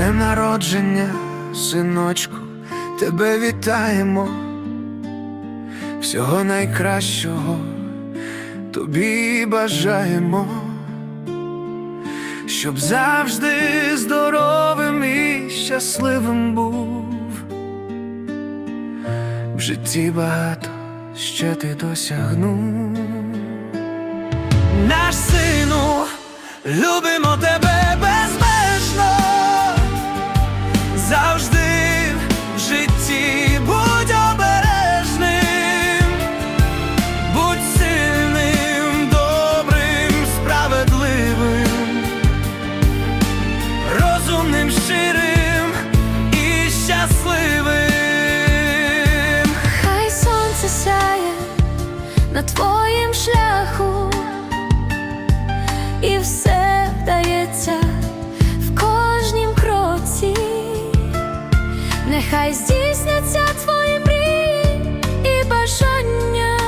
народження, синочку, тебе вітаємо, всього найкращого тобі бажаємо, щоб завжди здоровим і щасливим був. В житті багато ще ти досягнув. Наш сину, любимо тебе твоїм шляху, і все вдається в кожнім кроці, нехай здійсняться твої мрії і бажання,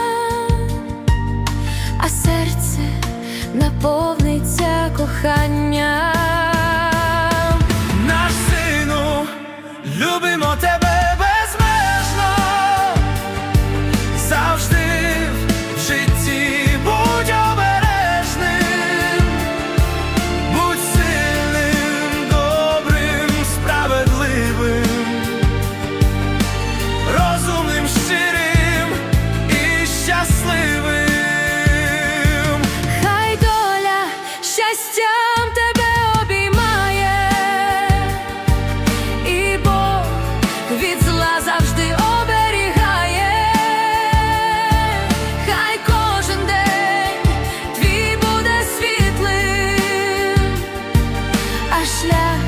а серце наповниться коханням. Шлях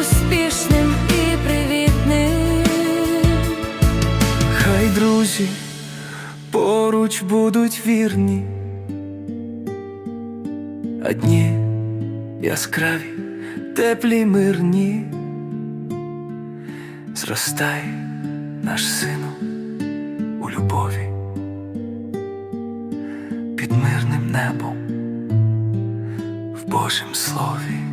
успішним і привітним. Хай друзі поруч будуть вірні, а дні яскраві, теплі, мирні. Зростай, наш сину, у любові, під мирним небом, в Божім слові.